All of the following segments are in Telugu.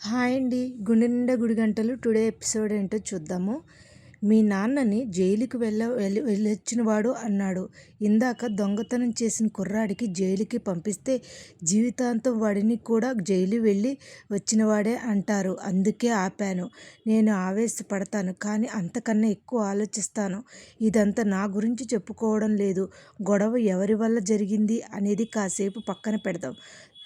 హాయ్ అండి. గుండె నిండా గుడి గంటలు టుడే ఎపిసోడ్ ఏంటో చూద్దాము. మీ నాన్నని జైలుకి వెళ్ళ వెళ్ళి వెళ్ళొచ్చినవాడు అన్నాడు. ఇందాక దొంగతనం చేసిన కుర్రాడికి జైలుకి పంపిస్తే జీవితాంతం వాడిని కూడా జైలు వెళ్ళి వచ్చినవాడే అంటారు. అందుకే ఆపాను. నేను ఆవేశపడతాను కానీ అంతకన్నా ఎక్కువ ఆలోచిస్తాను. ఇదంతా నా గురించి చెప్పుకోవడం లేదు. గొడవ ఎవరి వల్ల జరిగింది అనేది కాసేపు పక్కన పెడదాం.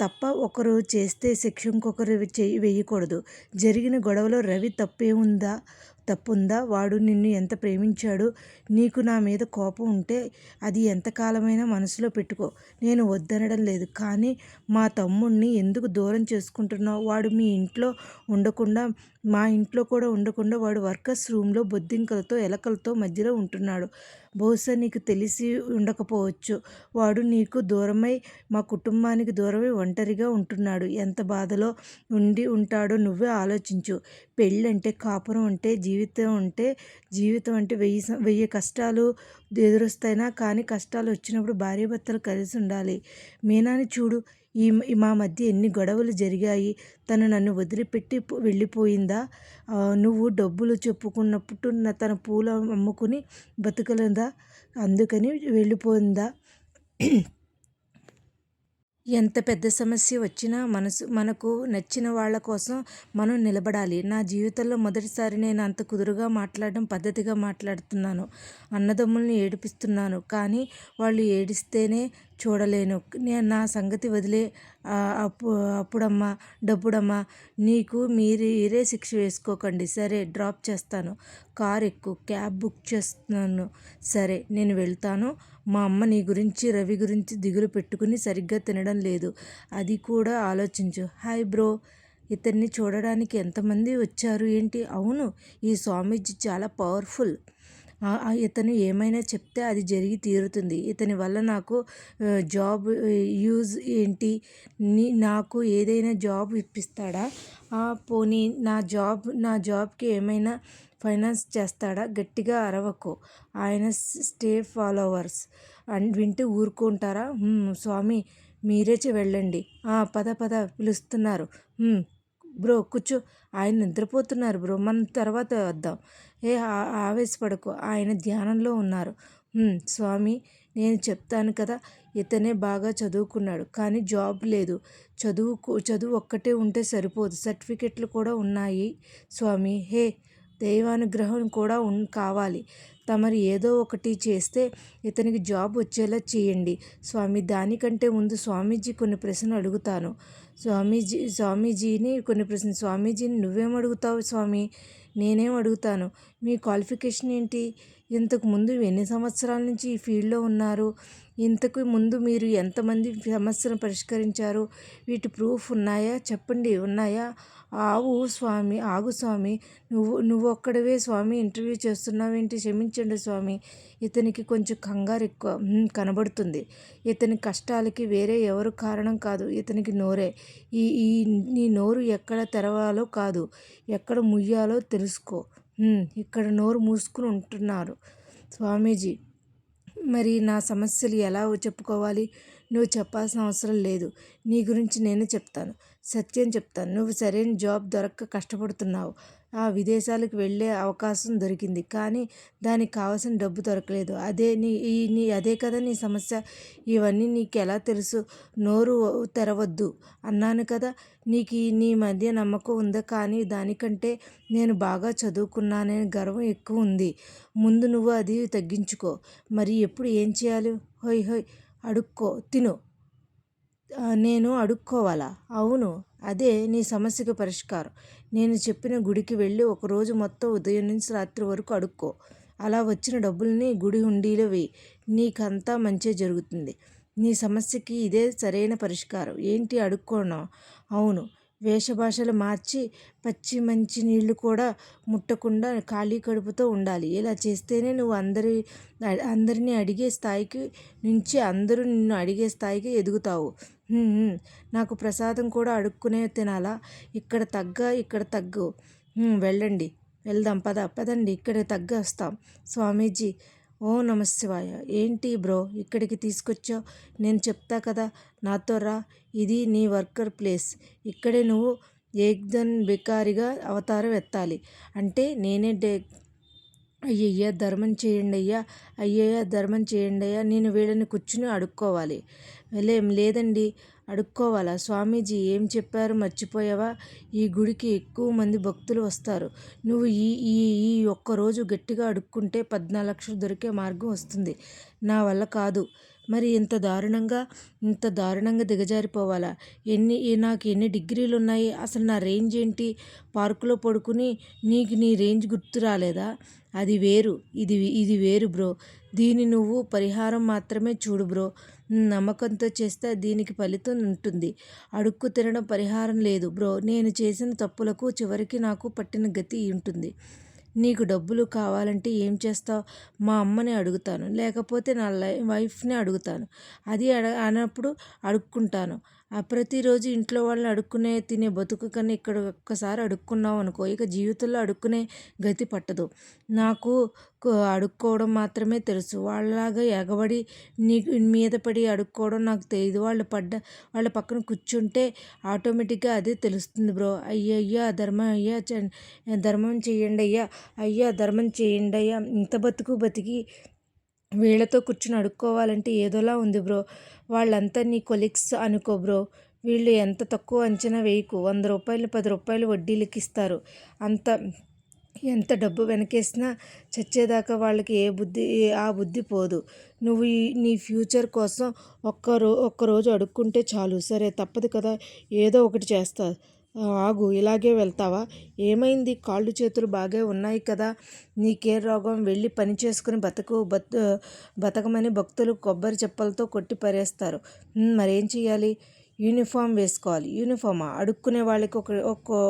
తప్ప ఒకరు చేస్తే శిక్ష ఇంకొకరు చేయి వేయకూడదు. జరిగిన గొడవలో రవి తప్పే ఉందా తప్పుందా? వాడు నిన్ను ఎంత ప్రేమించాడు? నీకు నా మీద కోపం ఉంటే అది ఎంతకాలమైనా మనసులో పెట్టుకో. నేను వద్దనడం లేదు. కానీ మా తమ్ముడిని ఎందుకు దూరం చేసుకుంటున్నావు? వాడు మీ ఇంట్లో ఉండకుండా మా ఇంట్లో కూడా ఉండకుండా వాడు వర్కర్స్ రూమ్లో బొద్దింకలతో ఎలకలతో మధ్యలో ఉంటున్నాడు. బహుశా నీకు తెలిసి ఉండకపోవచ్చు. వాడు నీకు దూరమై మా కుటుంబానికి దూరమై ఒంటరిగా ఉంటున్నాడు. ఎంత బాధలో ఉండి ఉంటాడో నువ్వే ఆలోచించు. పెళ్ళంటే కాపురం అంటే జీవితం అంటే జీవితం అంటే వెయ్యి వెయ్యి కష్టాలు ఎదురొస్తాయినా కానీ కష్టాలు వచ్చినప్పుడు భార్యాభర్తలు కలిసి ఉండాలి. మీనాని చూడు ఈ మా మధ్య ఎన్ని గొడవలు జరిగాయి తను నన్ను వదిలిపెట్టి వెళ్ళిపోయిందా? నువ్వు డబ్బులు చెప్పుకున్నప్పుడు తన పూలు అమ్ముకుని బతకలేదా? అందుకని వెళ్ళిపోయిందా? ఎంత పెద్ద సమస్య వచ్చినా మనసు మనకు నచ్చిన వాళ్ళ కోసం మనం నిలబడాలి. నా జీవితంలో మొదటిసారి నేను అంత కుదురుగా మాట్లాడడం పద్ధతిగా మాట్లాడుతున్నాను అన్నదమ్ముల్ని ఏడిపిస్తున్నాను. కానీ వాళ్ళు ఏడిస్తేనే చూడలేను. నేను నా సంగతి వదిలే అప్పు అప్పుడమ్మా డబ్బుడమ్మా నీకు మీరే శిక్ష వేసుకోకండి. సరే డ్రాప్ చేస్తాను. కార్ ఎక్కు క్యాబ్ బుక్ చేస్తున్నాను. సరే నేను వెళ్తాను. మా అమ్మ నీ గురించి రవి గురించి దిగులు పెట్టుకుని సరిగ్గా తినడం లేదు. అది కూడా ఆలోచించు. Hi bro. ఇతన్ని చూడడానికి ఎంతమంది వచ్చారు ఏంటి? అవును ఈ స్వామీజీ చాలా పవర్ఫుల్. ఇతను ఏమైనా చెప్తే అది జరిగి తీరుతుంది. ఇతని వల్ల నాకు జాబ్ యూజ్ ఏంటి? నాకు ఏదైనా జాబ్ ఇప్పిస్తాడా? పోనీ నా జాబ్ నా జాబ్కి ఏమైనా ఫైనాన్స్ చేస్తాడా? గట్టిగా అరవకు. ఆయన స్టే ఫాలోవర్స్. అండ్ వింటూ ఊరుకుంటారా? స్వామి మీరే వెళ్ళండి. పద పద పిలుస్తున్నారు. బ్రో కూర్చో. ఆయన నిద్రపోతున్నారు బ్రో. మన తర్వాత వద్దాం. ఏ ఆవేశపడకు. ఆయన ధ్యానంలో ఉన్నారు. స్వామి నేను చెప్తాను కదా ఇతనే బాగా చదువుకున్నాడు. కానీ జాబ్ లేదు. చదువు చదువు ఒక్కటే ఉంటే సరిపోదు. సర్టిఫికెట్లు కూడా ఉన్నాయి స్వామి. హే దైవానుగ్రహం కూడా ఉన్ కావాలి. తమరు ఏదో ఒకటి చేస్తే ఇతనికి జాబ్ వచ్చేలా చేయండి. స్వామి దానికంటే ముందు స్వామీజీ కొన్ని ప్రశ్నలు అడుగుతాను. స్వామీజీ స్వామీజీని కొన్ని ప్రశ్నలు స్వామీజీని నువ్వేం అడుగుతావు స్వామి? నేనేం అడుగుతాను? మీ క్వాలిఫికేషన్ ఏంటి? ఇంతకు ముందు ఎన్ని సంవత్సరాల నుంచి ఈ ఫీల్డ్లో ఉన్నారు? ఇంతకు ముందు మీరు ఎంతమంది సమస్యను పరిష్కరించారు? వీటి ప్రూఫ్ ఉన్నాయా? చెప్పండి. ఉన్నాయా? ఆవు స్వామి ఆగు స్వామి నువ్వు నువ్వు ఒక్కడవే స్వామి ఇంటర్వ్యూ చేస్తున్నావేంటి? క్షమించండి స్వామి. ఇతనికి కొంచెం కంగారు ఎక్కువ. కనబడుతుంది. ఇతని కష్టాలకి వేరే ఎవరు కారణం కాదు. ఇతనికి నోరే. ఈ ఈ నీ నోరు ఎక్కడ తెరవాలో కాదు. ఎక్కడ ముయ్యాలో తెలుసుకో. ఇక్కడ నోరు మూసుకుని ఉంటున్నారు. స్వామీజీ మరి నా సమస్యలు ఎలా చెప్పుకోవాలి? నువ్వు చెప్పాల్సిన అవసరం లేదు. నీ గురించి నేను చెప్తాను. సత్యం చెప్తాను. నువ్వు సరైన జాబ్ దొరక్క కష్టపడుతున్నావు. ఆ విదేశాలకు వెళ్ళే అవకాశం దొరికింది. కానీ దానికి కావాల్సిన డబ్బు దొరకలేదు. అదే నీ ఈ నీ అదే కదా నీ సమస్య. ఇవన్నీ నీకు ఎలా తెలుసు? నోరు తెరవద్దు. అన్నాను కదా. నీకు నీ మధ్య నమ్మకం ఉందా? కానీ దానికంటే నేను బాగా చదువుకున్నాననే గర్వం ఎక్కువ ఉంది. ముందు నువ్వు అది తగ్గించుకో. మరి ఎప్పుడు ఏం చేయాలి? హోయ్ హోయ్ అడుక్కో తిను. నేను అడుక్కోవాలా? అవును అదే నీ సమస్యకు పరిష్కారం. నేను చెప్పిన గుడికి వెళ్ళి ఒకరోజు మొత్తం ఉదయం నుంచి రాత్రి వరకు అడుక్కో. అలా వచ్చిన డబ్బుల్ని గుడి హుండీలో వేయి. నీకంతా మంచి జరుగుతుంది. నీ సమస్యకి ఇదే సరైన పరిష్కారం. ఏంటి అడుక్కోనో అవును వేషభాషలు మార్చి పచ్చి మంచి నీళ్ళు కూడా ముట్టకుండా ఖాళీ కడుపుతో ఉండాలి. ఇలా చేస్తేనే నువ్వు అందరి అందరినీ అడిగే స్థాయికి నుంచి అందరూ నిన్ను అడిగే స్థాయికి ఎదుగుతావు. నాకు ప్రసాదం కూడా అడుక్కునే తినాలా? ఇక్కడ తగ్గ ఇక్కడ తగ్గు. వెళ్ళండి. వెళ్దాం. పద పదండి. ఇక్కడ తగ్గ వస్తాం స్వామీజీ ఓ నమశివాయ ఏంటి బ్రో ఇక్కడికి తీసుకొచ్చావు? నేను చెప్తా కదా నాతో రా ఇది నీ వర్కర్ ప్లేస్. ఇక్కడే నువ్వు ఏక్దన్ బికారిగా అవతారం ఎత్తాలి. అంటే నేనే డే అయ్యయ్యా ధర్మం చేయండి అయ్యా అయ్యయ్యా ధర్మం చేయండి అయ్యా నేను వీళ్ళని కూర్చుని అడుక్కోవాలి. లేం లేదండి అడుక్కోవాలా? స్వామీజీ ఏం చెప్పారు? మర్చిపోయావా? ఈ గుడికి ఎక్కువ మంది భక్తులు వస్తారు. నువ్వు ఈ ఈ ఈ ఒక్కరోజు గట్టిగా అడుక్కుంటే పద్నాలుగు లక్షలు దొరికే మార్గం వస్తుంది. నా వల్ల కాదు. మరి ఇంత దారుణంగా ఇంత దారుణంగా దిగజారిపోవాలా? ఎన్ని నాకు ఎన్ని డిగ్రీలు ఉన్నాయి? అసలు నా రేంజ్ ఏంటి? పార్కులో పడుకుని నీకు నీ రేంజ్ గుర్తు రాలేదా? అది వేరు. ఇది ఇది వేరు బ్రో. దీని నువ్వు పరిహారం మాత్రమే చూడు బ్రో. నమ్మకంతో చేస్తే దీనికి ఫలితం ఉంటుంది. అడుక్కు తినడం పరిహారం లేదు. బ్రో నేను చేసిన తప్పులకు చివరికి నాకు పట్టిన గతి ఉంటుంది. నీకు డబ్బులు కావాలంటే ఏం చేస్తావు? మా అమ్మని అడుగుతాను. లేకపోతే నా లై వైఫ్ని అడుగుతాను. అది అడ అన్నప్పుడు అడుక్కుంటాను. ప్రతిరోజు ఇంట్లో వాళ్ళని అడుక్కునే తినే బతుకు కన్నా ఇక్కడ ఒక్కసారి అడుక్కున్నావు అనుకో ఇక జీవితంలో అడుక్కునే గతి పట్టదు. నాకు అడుక్కోవడం మాత్రమే తెలుసు. వాళ్ళలాగా ఎగబడి నీ మీద పడి అడుక్కోవడం నాకు తెలియదు వాళ్ళు పడ్డ వాళ్ళ పక్కన కూర్చుంటే ఆటోమేటిక్గా అదే తెలుస్తుంది బ్రో. అయ్యయ్యా ధర్మం అయ్యా ధర్మం చేయండి అయ్యా అయ్యా ధర్మం చేయండి అయ్యా ఇంత బతుకు బతికి వీళ్ళతో కూర్చుని అడుక్కోవాలంటే ఏదోలా ఉంది బ్రో. వాళ్ళంతా నీ కొలీగ్స్ అనుకో బ్రో. వీళ్ళు ఎంత తక్కువ అంచనా వేయకు. వంద రూపాయలు పది రూపాయలు వడ్డీలకి ఇస్తారు. అంత ఎంత డబ్బు వెనకేసినా చచ్చేదాకా వాళ్ళకి ఏ బుద్ధి ఆ బుద్ధి పోదు. నువ్వు నీ ఫ్యూచర్ కోసం ఒక్క రో ఒక్కరోజు అడుక్కుంటే చాలు. సరే తప్పదు కదా. ఏదో ఒకటి చేస్తా. ఆగు ఇలాగే వెళ్తావా? ఏమైంది? కాళ్ళు చేతులు బాగా ఉన్నాయి కదా. నీకే రోగం? వెళ్ళి పని చేసుకుని బతకు బత్ బతకమని భక్తులు కొబ్బరి చెప్పలతో కొట్టి పరేస్తారు. మరేం చేయాలి యూనిఫామ్ వేసుకోవాలి. యూనిఫామా? అడుక్కునే వాళ్ళకి ఒక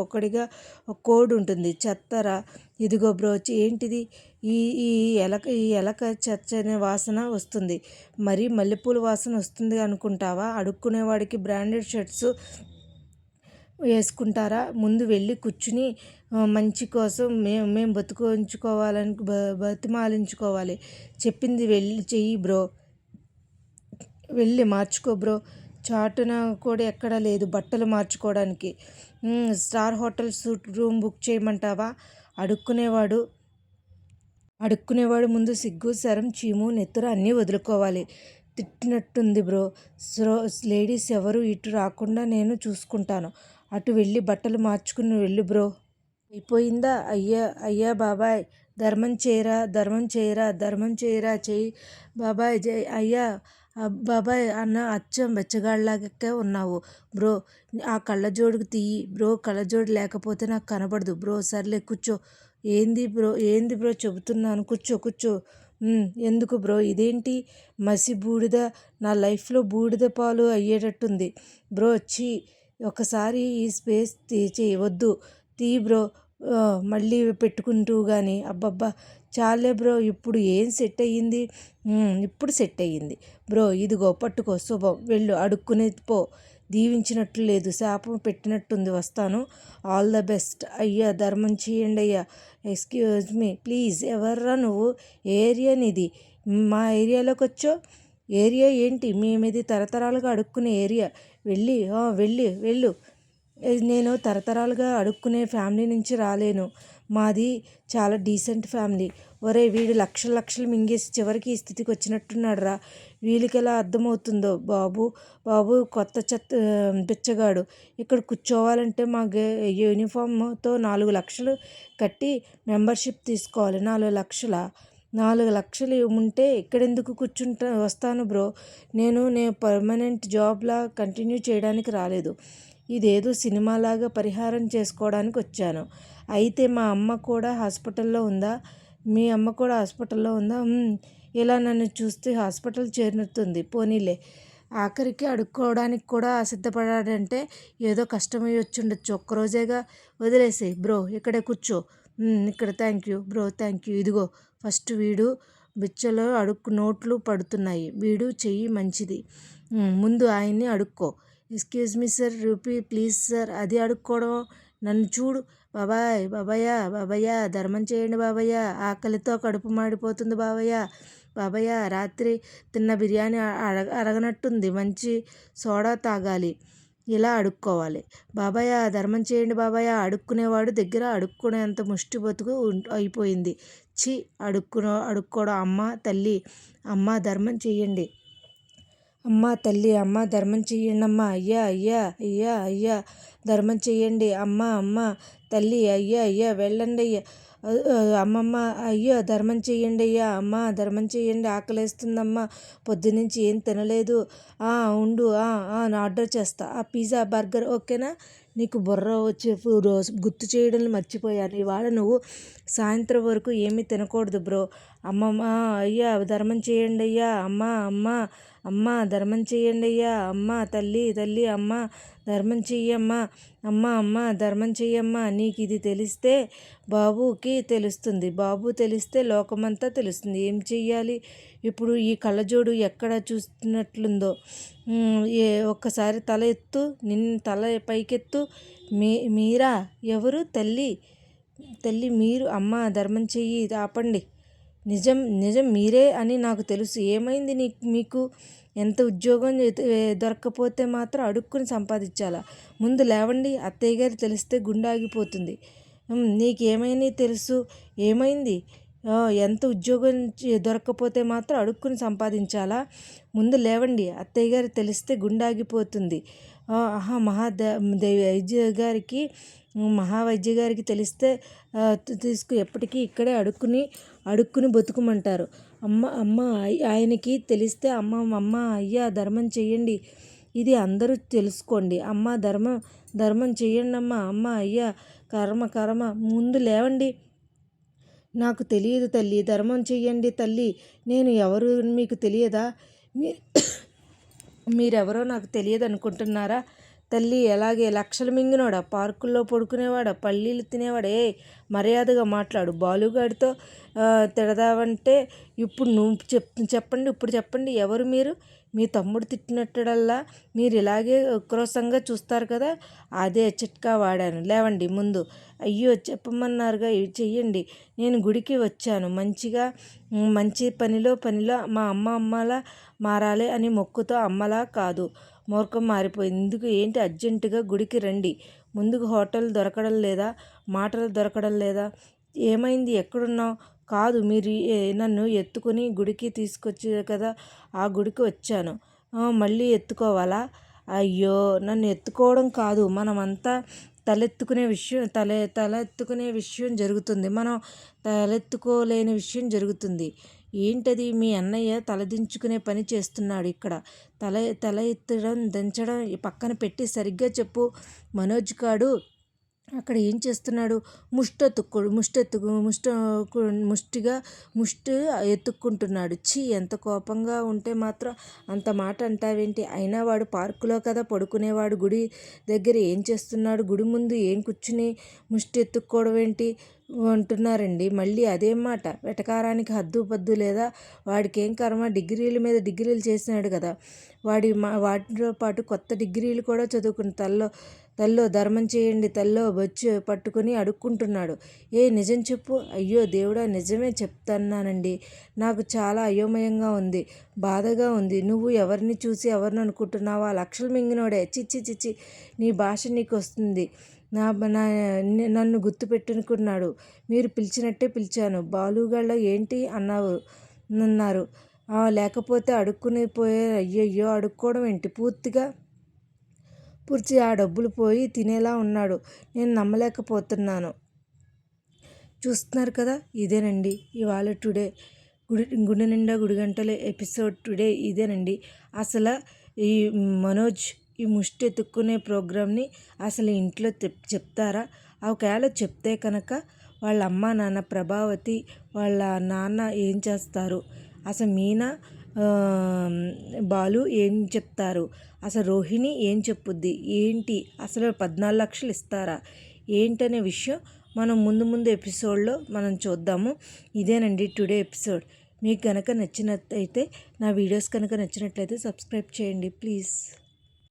ఒక్కడిగా ఒక కోడ్ ఉంటుంది. చెత్తరా. ఇదిగో బ్రోచ్ ఏంటిది? ఈ ఈ ఎలక ఈ ఎలక చచ్చనే వాసన వస్తుంది. మరి మల్లెపూల వాసన వస్తుంది అనుకుంటావా? అడుక్కునేవాడికి బ్రాండెడ్ షర్ట్స్ వేసుకుంటారా? ముందు వెళ్ళి కూర్చుని మంచి కోసం మేము మేము బతుకుంచుకోవాలని బ బతిమాలించుకోవాలి. చెప్పింది వెళ్ళి చెయ్యి బ్రో. వెళ్ళి మార్చుకో బ్రో. చాటున కూడా ఎక్కడా లేదు బట్టలు మార్చుకోవడానికి. Star hotel suite room book చేయమంటావా? అడుక్కునేవాడు అడుక్కునేవాడు ముందు సిగ్గు శరం చీము నెత్తురు అన్నీ వదులుకోవాలి. తిట్టినట్టుంది బ్రో. స్రో లేడీస్ ఎవరు ఇటు రాకుండా నేను చూసుకుంటాను. అటు వెళ్ళి బట్టలు మార్చుకుని వెళ్ళు బ్రో. అయిపోయిందా? అయ్యా అయ్యా బాబాయ్. ధర్మం చేయరా ధర్మం చేయరా ధర్మం చేయరా చేయి బాబాయ్ జై అయ్యా బాబాయ్ అన్న అచ్చం బెచ్చగాళ్ళలాగే ఉన్నావు బ్రో. ఆ కళ్ళజోడుకు తీయి బ్రో కళ్ళజోడు లేకపోతే నాకు కనబడదు బ్రో. సర్లే కూర్చో. ఏంది బ్రో? ఏంది బ్రో? చెబుతున్నాను. కూర్చో కూర్చో. ఎందుకు బ్రో? ఇదేంటి? మసి బూడిద. నా లైఫ్లో బూడిద పాలు అయ్యేటట్టుంది బ్రో. వచ్చి ఒకసారి ఈ స్పేస్ తీ వద్దు తీ బ్రో మళ్ళీ పెట్టుకుంటూ కానీ అబ్బబ్బా చాలే బ్రో ఇప్పుడు ఏం సెట్ అయ్యింది ఇప్పుడు సెట్ అయ్యింది బ్రో ఇదిగో పట్టుకో శుభం వెళ్ళు అడుక్కునే పో. దీవించినట్లు లేదు శాపం పెట్టినట్టుంది వస్తాను. All the best. అయ్యా ధర్మం చేయండి అయ్యా. ఎక్స్క్యూజ్ మీ ప్లీజ్ ఎవర్రా నువ్వు? ఏరియా నీది. మా ఏరియాలోకి వచ్చో ఏరియా ఏంటి? మేమిది తరతరాలుగా అడుక్కునే ఏరియా. వెళ్ళి వెళ్ళి వెళ్ళు. నేను తరతరాలుగా అడుక్కునే ఫ్యామిలీ నుంచి రాలేను. మాది చాలా డీసెంట్ ఫ్యామిలీ. ఒరే వీడు లక్షల లక్షలు మింగేసి చివరికి ఈ స్థితికి వచ్చినట్టున్నాడు రా. వీళ్ళకి ఎలా అర్థమవుతుందో? బాబు బాబు కొత్త చెత్త బిచ్చగాడు. ఇక్కడ కూర్చోవాలంటే మా యూనిఫామ్తో నాలుగు లక్షలు కట్టి మెంబర్షిప్ తీసుకోవాలి. నాలుగు లక్షల? నాలుగు లక్షలు ఉంటే ఇక్కడెందుకు కూర్చుంటా వస్తాను బ్రో. నేను నేను పర్మనెంట్ జాబ్లా కంటిన్యూ చేయడానికి రాలేదు. ఇదేదో సినిమాలాగా పరిహారం చేసుకోవడానికి వచ్చాను. అయితే మా అమ్మ కూడా హాస్పిటల్లో ఉందా? మీ అమ్మ కూడా హాస్పిటల్లో ఉందా? ఇలా నన్ను చూస్తే హాస్పిటల్ చేరుతుంది పోనీలే. ఆఖరికి అడుక్కోవడానికి కూడా సిద్ధపడాడంటే ఏదో కష్టమై వచ్చి ఉండొచ్చు ఒక్కరోజేగా వదిలేసేయి. బ్రో ఇక్కడే కూర్చో. ఇక్కడ thank you bro thank you ఇదిగో. ఫస్ట్ వీడు బిచ్చలో అడుక్కు నోట్లు పడుతున్నాయి. వీడు చెయ్యి మంచిది. ముందు ఆయన్ని అడుక్కో. Excuse me sir rupee please sir అది అడుక్కోవడం నన్ను చూడు. బాబాయ్ బాబాయ్య బాబాయ్య ధర్మం చేయండి బాబాయ్య. ఆకలితో కడుపు మాడిపోతుంది బాబాయ్య. బాబాయ్య రాత్రి తిన్న బిర్యానీ అరగ అరగనట్టుంది మంచి సోడా తాగాలి. ఇలా అడుక్కోవాలి. బాబాయ్ ధర్మం చేయండి బాబాయ్ అడుక్కునేవాడు దగ్గర అడుక్కునేంత ముష్టి బతుకు అయిపోయింది. చి అడుక్కునో అడుక్కోవడం అమ్మ తల్లి అమ్మ ధర్మం చేయండి అమ్మ తల్లి అమ్మ ధర్మం చెయ్యండి అమ్మ అయ్యా అయ్యా అయ్యా అయ్యా ధర్మం చెయ్యండి. అమ్మ అమ్మ తల్లి అయ్యా అయ్యా వెళ్ళండి. అయ్యా అమ్మమ్మ అయ్యో ధర్మం చెయ్యండి అయ్యా అమ్మ ధర్మం చెయ్యండి ఆకలేస్తుందమ్మా పొద్దునుంచి ఏం తినలేదు. ఉండు ఆర్డర్ చేస్తా. ఆ పిజ్జా బర్గర్ ఓకేనా? నీకు బుర్ర వచ్చే రోజు గుర్తు చేయడం మర్చిపోయాను. ఇవాళ నువ్వు సాయంత్రం వరకు ఏమీ తినకూడదు బ్రో. అమ్మమ్మ అయ్యా ధర్మం చేయండి అయ్యా అమ్మ అమ్మ అమ్మ ధర్మం చేయండి అయ్యా అమ్మ తల్లి తల్లి అమ్మ ధర్మం చెయ్యమ్మా. అమ్మ అమ్మ ధర్మం చెయ్యమ్మా. నీకు ఇది తెలిస్తే బాబుకి తెలుస్తుంది. బాబు తెలిస్తే లోకమంతా తెలుస్తుంది. ఏం చెయ్యాలి? ఇప్పుడు ఈ కళ్ళజోడు ఎక్కడ చూస్తున్నట్లుందో? ఏ ఒక్కసారి తల ఎత్తు నిన్ను తల పైకెత్తు. మీ మీరా? ఎవరు? తల్లి. తల్లి మీరు అమ్మ ధర్మం చెయ్యి ఆపండి. నిజం నిజం మీరే అని నాకు తెలుసు. ఏమైంది నీ మీకు? ఎంత ఉద్యోగం దొరక్కపోతే మాత్రం అడుక్కుని సంపాదించాలా. ముందు లేవండి అత్తయ్య గారు తెలిస్తే గుండె ఆగిపోతుంది నీకేమైనా తెలుసు? ఏమైంది? ఎంత ఉద్యోగం దొరక్కపోతే మాత్రం అడుక్కుని సంపాదించాలా? ముందు లేవండి అత్తయ్య గారు తెలిస్తే గుండె ఆగిపోతుంది ఆహా మహాదే వైద్య గారికి మహావైద్య గారికి తెలిస్తే తీసుకు ఎప్పటికీ ఇక్కడే అడుక్కుని అడుక్కుని బతుకుమంటారు. అమ్మ అమ్మ ఆయనకి తెలిస్తే అమ్మ అమ్మ అయ్యా ధర్మం చెయ్యండి. ఇది అందరూ తెలుసుకోండి. అమ్మ ధర్మం ధర్మం చెయ్యండి అమ్మ అమ్మ అయ్యా కర్మ కర్మ ముందు లేవండి. నాకు తెలియదు తల్లి ధర్మం చెయ్యండి తల్లి. నేను ఎవరు మీకు తెలియదా? మీ మీరెవరో నాకు తెలియదు అనుకుంటున్నారా తల్లి ఎలాగే లక్షలు మింగినోడా? పార్కుల్లో పడుకునేవాడా? పల్లీలు తినేవాడే? మర్యాదగా మాట్లాడు. బాలుగాడితో తిడదావంటే ఇప్పుడు నువ్వు చెప్ చెప్పండి ఇప్పుడు చెప్పండి. ఎవరు మీరు? మీ తమ్ముడు తిట్టినట్టుడల్లా మీరు ఇలాగే ఉక్రోషంగా చూస్తారు కదా అదే చిట్కా వాడాను. లేవండి ముందు. అయ్యో చెప్పమన్నారుగా ఇవి చెయ్యండి. నేను గుడికి వచ్చాను. మంచిగా మంచి పనిలో పనిలో మా అమ్మ అమ్మలా మారాలి అని మొక్కుతో అమ్మలా కాదు. మూర్ఖం మారిపోయింది. ఎందుకు? ఏంటి? అర్జెంటుగా గుడికి రండి. ముందుకు హోటల్ దొరకడం లేదా? మాటలు దొరకడం లేదా? ఏమైంది? ఎక్కడున్నావు? కాదు మీరు నన్ను ఎత్తుకొని గుడికి తీసుకొచ్చారు కదా ఆ గుడికి వచ్చాను. మళ్ళీ ఎత్తుకోవాలా? అయ్యో నన్ను ఎత్తుకోవడం కాదు. మనమంతా తలెత్తుకునే విషయం తల తలెత్తుకునే విషయం జరుగుతుంది. మనం తలెత్తుకోలేని విషయం జరుగుతుంది. ఏంటది? మీ అన్నయ్య తలదించుకునే పని చేస్తున్నాడు ఇక్కడ. తల తల ఎత్తడం దించడం పక్కన పెట్టి సరిగ్గా చెప్పు. మనోజ్ కాడు అక్కడ ఏం చేస్తున్నాడు? ముష్టెత్తుకు ముష్టెత్తుకు ముష్ట ముష్టిగా ముష్టి ఎత్తుక్కుంటున్నాడు. ఛీ ఎంత కోపంగా ఉంటే మాత్రం అంత మాట అంటావేంటి? అయినా వాడు పార్కులో కదా పడుకునేవాడు. గుడి దగ్గర ఏం చేస్తున్నాడు? గుడి ముందు ఏం కూర్చుని ముష్టి ఎత్తుక్కోవడం ఏంటి అంటున్నారండి. మళ్ళీ అదేం మాట. వెటకారానికి హద్దు పద్దు లేదా? వాడికి ఏం కర్మ? డిగ్రీల మీద డిగ్రీలు చేసినాడు కదా. వాడి మా వాటితో పాటు కొత్త డిగ్రీలు కూడా చదువుకుని తల్లో తల్లో ధర్మం చేయండి తల్లో బొచ్చు పట్టుకుని అడుక్కుంటున్నాడు. ఏ నిజం చెప్పు. అయ్యో దేవుడా నిజమే చెప్తున్నానండి. నాకు చాలా అయోమయంగా ఉంది బాధగా ఉంది. నువ్వు ఎవరిని చూసి ఎవరిని అనుకుంటున్నావా లక్షలు మింగినోడే. చిచ్చి చిచ్చి నీ భాష నీకు వస్తుంది నా నా నన్ను గుర్తుపెట్టుకున్నాడు మీరు పిలిచినట్టే పిలిచాను. బాలుగాళ్ళ ఏంటి అన్నావు అన్నారు లేకపోతే అడుక్కుని పోయే అయ్యయ్యో అడుక్కోవడం ఏంటి? పూర్తిగా పురిచి ఆ డబ్బులు పోయి తినేలా ఉన్నాడు. నేను నమ్మలేకపోతున్నాను. చూస్తున్నారు కదా? ఇదేనండి. ఇవాళ టుడే గుడి గుడి నిండా గుడి గంటల ఎపిసోడ్ టుడే ఇదేనండి. అసలు ఈ మనోజ్ ఈ ముష్టి ఎత్తుక్కునే ప్రోగ్రామ్ని అసలు ఇంట్లో చెప్తారా? ఒకవేళ చెప్తే కనుక వాళ్ళ అమ్మ నాన్న ప్రభావతి వాళ్ళ నాన్న ఏం చేస్తారు? అసలు మీనా బాలు ఏం చెప్తారు? అసలు రోహిణి ఏం చెప్పుద్ది? ఏంటి? అసలు పద్నాలుగు లక్షలు ఇస్తారా? ఏంటనే విషయం మనం ముందు ముందు ఎపిసోడ్లో మనం చూద్దాము. ఇదేనండి టుడే ఎపిసోడ్. మీకు కనుక నచ్చినట్టయితే నా వీడియోస్ కనుక నచ్చినట్లయితే సబ్స్క్రైబ్ చేయండి ప్లీజ్.